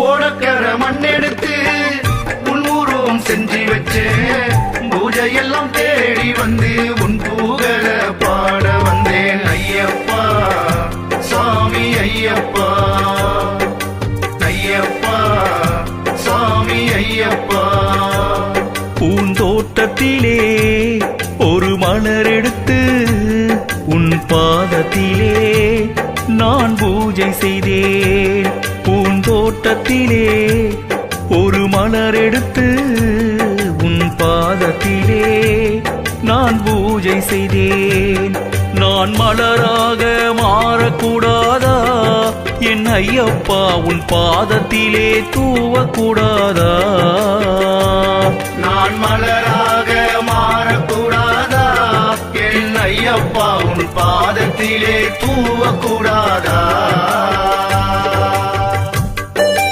ஓடக்கர மண்ணெடுத்து உன் உருவம் செஞ்சு வச்சு பூஜையெல்லாம் தேடி வந்து உன் பூகல பாட வந்தேன் ஐயப்பா சாமி ஐயப்பா. ஐயப்பா சாமி ஐயப்பா. பூந்தோட்டத்திலே ஒரு மலர் எடுத்து உன் பாதத்திலே நான் பூஜை செய்தேன். பூந்தோட்டத்திலே ஒரு மலர் எடுத்து உன் பாதத்திலே நான் பூஜை செய்தேன். நான் மலராக மாறக்கூடாதா? என் ஐயப்பா உன் பாதத்திலே தூவக்கூடாதா? நான் மலரா ஐயப்பா உன் பாதத்திலே தூவக்கூடாத